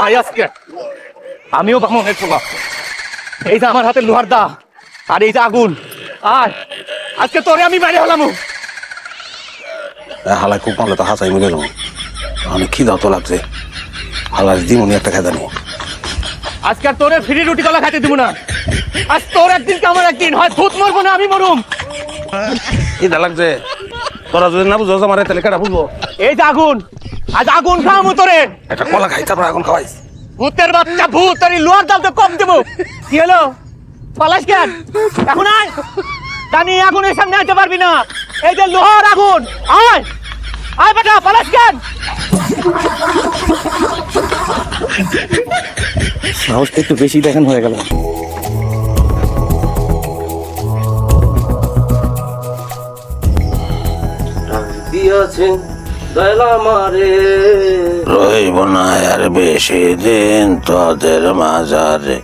আয় আজকে আমিও বামনের পোলা এই যে আমার হাতে লোহার দা আর এই যে আগুন। আয় আজকে তোরে আমি বাইরে হলাম। হালাই খুব ভালো তো হাসাই মিলে আমি খিদাও তো লাগছে। হালাই দিমনি একটা খেদা নিয়ে আজকে আর তোরে ফ্রি রুটি কলা খাইতে দিব না। আজ তোর একদিন কি আমার একদিন হয়? ভূত মরবো না আমি মরুম। খিদা লাগছে। তোরা যদি না বুঝো আমার তাহলে কেটা বুঝব এই যে আগুন। আজ আগুন খাওয়াবো তোরে। একটা কলা খাই তারপর এখন খাওয়াইস ভূতের বাচ্চা ভূত তোর লোহার দাম তো কম দেবো। কি হলো? পালাস কেন? এখন আয়। জানি আগুনের সামনে আনতে পারবি না। এই যে লোহার আগুন আয়। আয় বেটা পালাস কেন? সাহসটা একটু বেশি দেখেন হয়ে গেল। দিয়েছেন দয়াল আমারে। যাইব না আর বেশি দিন তোদের মাজারে